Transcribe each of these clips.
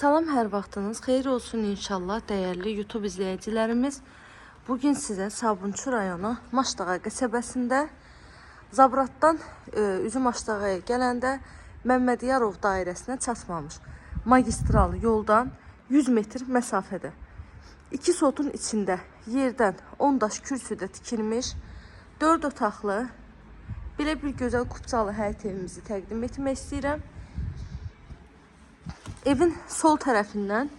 Salam, hər vaxtınız xeyir olsun inşallah dəyərli YouTube izləyicilərimiz. Bugün sizə Sabunçu rayonu Maşdağa qəsəbəsində Zabratdan e, üzüm Maşdağaya gələndə Məmmədiyarov dairəsinə çatmamış magistral yoldan 100 metr məsafədə. İki sotun içində yerdən 10 daş kürsüdə tikilmiş 4 otaqlı belə bir gözəl kupçalı həyət evimizi təqdim etmək istəyirəm. Evin sol tərəfindən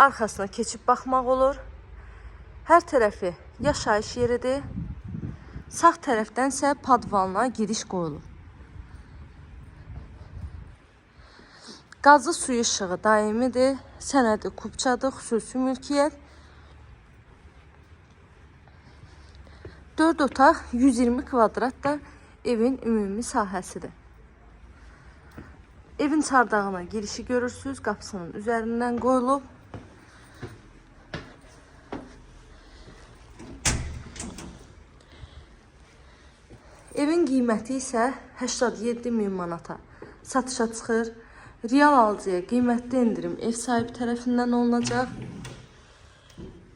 arxasına keçib baxmaq olur. Hər tərəfi yaşayış yeridir. Sağ tərəfdən isə padvalına giriş qoyulub. Qazlı suyu işığı daimidir. Sənədi kupçadır, xüsusi mülkiyyət. 4 otaq 120 kvadrat da evin ümumi sahəsidir. Evin çardağına girişi görürsüz. Qapısının üzərindən qoyulub. Evin qiyməti isə 87 min manata satışa çıxır. Real alıcıya qiymətli endirim ev sahibi tərəfindən olunacaq.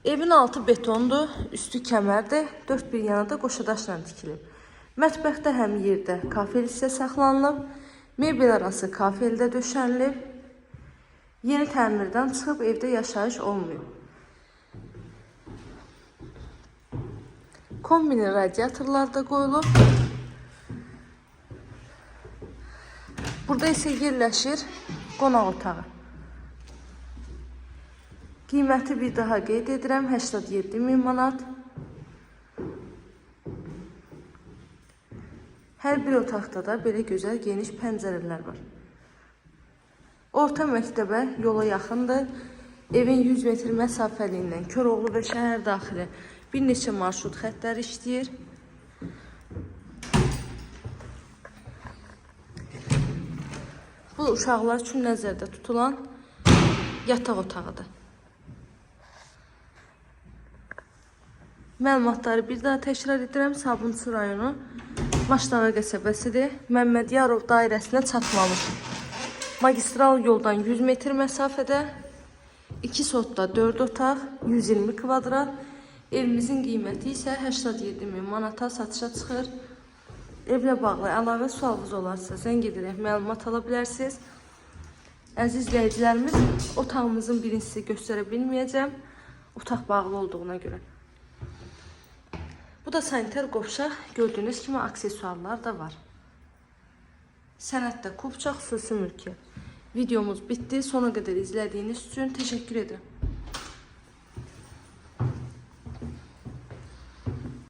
Evin altı betondur, üstü kəmərdir, dörd bir yana da qoşadaşla tikilib. Mətbəxdə həm yerdə kafel hissə saxlanılıb, mebel arası kafeldə döşənilib. Yeni təmirdən çıxıb evdə yaşayış olmuyor. Kombini radiatorlar da qoyulub. Burada isə yerləşir qonaq otağı. Qiyməti bir daha qeyd edirəm, 87 min manat. Hər bir otaqda da belə gözəl geniş pəncərələr var. Orta məktəbə yola yaxındır. Evin 100 metr məsafəliyindən Koroğlu və şəhər daxili bir neçə marşrut xəttləri işləyir. Bu uşaqlar üçün nəzərdə tutulan yataq otağıdır. Məlumatları bir daha təkrar edirəm. Sabunçu rayonu Maşdağa qəsəbəsidir. Məmmədiyarov dairəsinə çatmamış. Magistral yoldan 100 metr məsafədə 2 sotda 4 otaq, 120 kvadrat. Evimizin qiyməti isə 87 min manata satışa çıxır. Evlə bağlı əlavə sualınız olarsa zəng edərək məlumat ala bilərsiniz. Əziz izləyicilərimiz, otağımızın birincisi göstərə bilməyəcəm. Otaq bağlı olduğuna görə. Bu da sanitar qovşaq. Gördüyünüz kimi aksesuarlar da var. Sənətdə kupça xüsusi mülki. Videomuz bitdi. Sona qədər izlədiyiniz üçün təşəkkür edirəm.